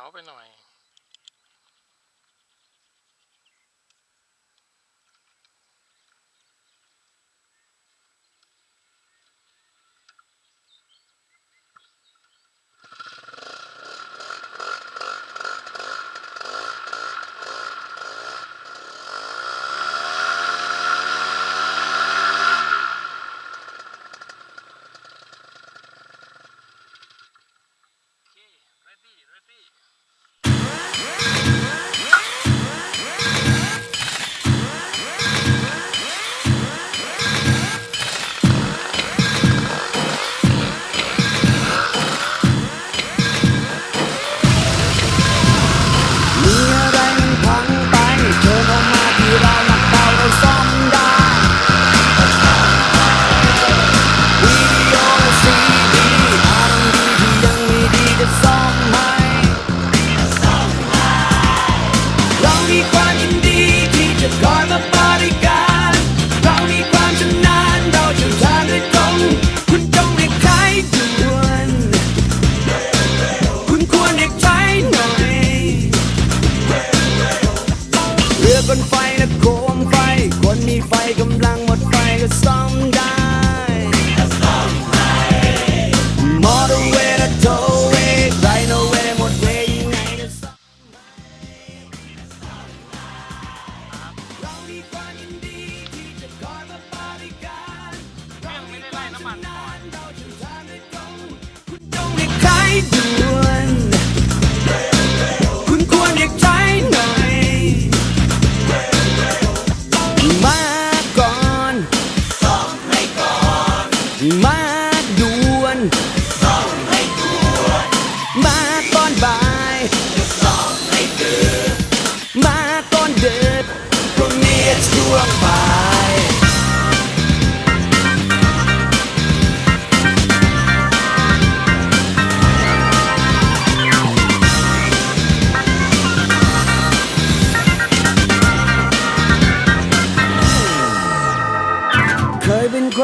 าวไปหน่อย นไฟและโคมไฟ คนมีไฟกำลังหมดไฟก็ซ่อมได้มอเตอร์เวย์และโทเวย์ไรโนเวย์หมดเวย์ยังไงก็ซ่อมเรามีความยินดีที่จะคอยมาบริการเรามีความชำนาญเราจะทำให้ตรงคุณจงเรียกใช้ด่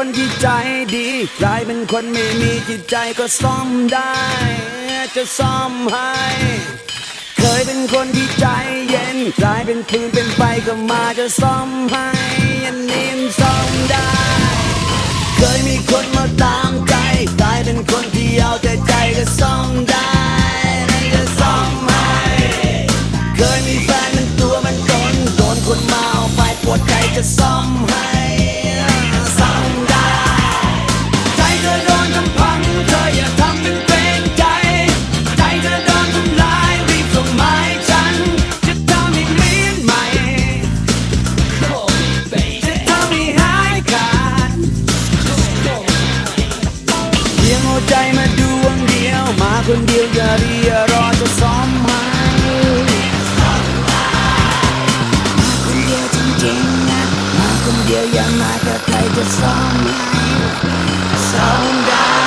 คนที่ใจดีกลายเป็นคนไม่มีจิตใจก็ซ่อมได้ จะซ่อมให้ เคยเป็นคนที่ใจเย็นกลายเป็นคืนเป็นไฟก็มาจะซ่อมให้อันนี้มันซ่อมได้ เคยมีคนมาตามใจกลายเป็นคนที่เอาแต่ใจก็ซ่อมได้นั่นก็ซ่อมให้เคยมีแฟนมันตัวมันตนโดนคนมาเอาไปปวดใจจะซ่อมให้ ใจมาดวงเดียว มาคนเดียวอย่ารียรอจะซ้อมให้มาคนเดียวจริงๆนะมาคนเดียวอย่ามากับใครจะซ้อมให้ซ้อมได้